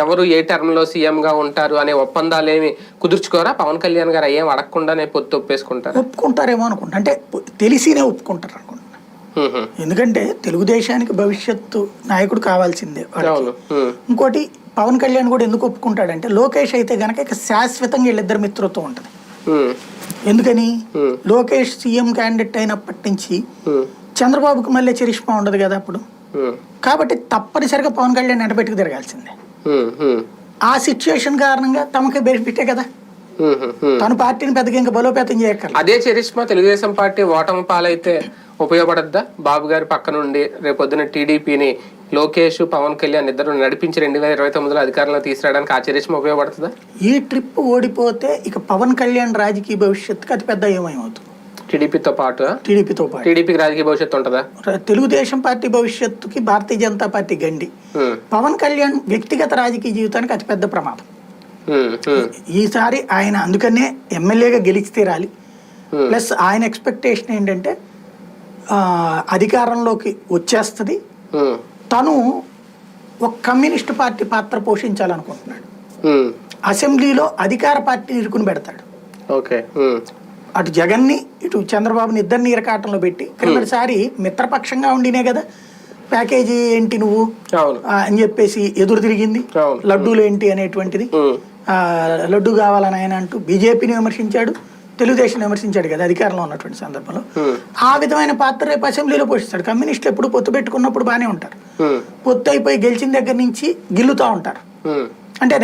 ఎవరు ఏ టర్మ్లో సీఎం గా ఉంటారు అనే ఒప్పందాలు ఏమి కుదుర్చుకోరా? పవన్ కళ్యాణ్ గారు ఏం అడగకుండానే పొత్తు ఒప్పేసుకుంటారు? ఒప్పుకుంటారేమో అనుకుంటా. అంటే తెలిసినే ఒప్పుకుంటారు అనుకుంటున్నా ఎందుకంటే తెలుగుదేశానికి భవిష్యత్తు నాయకుడు కావాల్సిందే ఇంకోటి పవన్ కళ్యాణ్ కూడా ఎందుకు ఒప్పుకుంటాడంటే లోకేష్ అయితే గనక ఇక శాశ్వతంగా వీళ్ళిద్దరు మిత్రత్వం ఉంటుంది. ఎందుకని. లోకేష్ సీఎం క్యాండిడేట్ అయినప్పటి నుంచి చంద్రబాబుకు మళ్ళీ చరిష్మా ఉండదు కదా అప్పుడు? కాబట్టి తప్పనిసరిగా పవన్ కళ్యాణ్ ఎండబెట్టుకు తిరగాల్సిందే. ఆ సిచ్యుయేషన్ కారణంగా తమకి బెనిఫిటే కదా. తన పార్టీని పెద్దగా ఇంకా బలోపేతం చేయక్కర్లేదు. అదే చరిష్మా తెలుగుదేశం పార్టీ ఓటమి పాలైతే ఉపయోగపడద్దా? బాబు గారి పక్క నుండి రేపొద్దున టీడీపీని లోకేష్ పవన్ కళ్యాణ్ ఇద్దరు నడిపించి రెండు వేల ఇరవై తొమ్మిదిలో అధికారంలో తీసుకురావడానికి ఆ చరిష్మా ఉపయోగపడుతుందా? ఈ ట్రిప్ ఓడిపోతే ఇక పవన్ కళ్యాణ్ రాజకీయ భవిష్యత్తుకి అతిపెద్ద ఏమవుతుంది టీడీపీతో పాటు టీడీపీతో పాటు. టీడీపీకి రాజకీయ భవిష్యత్తు ఉంటుందా? తెలుగుదేశం పార్టీ భవిష్యత్తుకి భారతీయ జనతా పార్టీ గండి. పవన్ కళ్యాణ్ వ్యక్తిగత రాజకీయ జీవితానికి అతిపెద్ద ప్రమాదం. ఈసారి ఆయన అందుకనే ఎమ్మెల్యేగా గెలిచి తీరాలి. ప్లస్ ఆయన ఎక్స్పెక్టేషన్ ఏంటంటే అధికారంలోకి వచ్చేస్తుంది. తను ఒక కమ్యూనిస్ట్ పార్టీ పాత్ర పోషించాలనుకుంటున్నాడు. అసెంబ్లీలో అధికార పార్టీని ఇరుకుని పెడతాడు. ఓకే. అటు జగన్ని ఇటు చంద్రబాబుని ఇద్దరిని ఇరకాటంలో పెట్టి క్రిందటిసారి మిత్రపక్షంగా ఉండినే కదా. ప్యాకేజీ ఏంటి నువ్వు? అని చెప్పేసి ఎదురు తిరిగింది. లడ్డూలు ఏంటి అనేటువంటిది. ఆ, లడ్డు కావాలని ఆయన అంటూ బీజేపీని విమర్శించాడు తెలుగుదేశం విమర్శించాడు కదా అధికారంలో ఉన్నటువంటి సందర్భంలో. ఉమ్, ఆ విధమైన పాత్ర రేపు అసెంబ్లీలో పోషిస్తాడు. కమ్యూనిస్టులు ఎప్పుడు పొత్తు పెట్టుకున్నప్పుడు బాగానే ఉంటారు. పొత్తు అయిపోయి గెలిచిన దగ్గర నుంచి గిల్లుతూ ఉంటారు. అంటే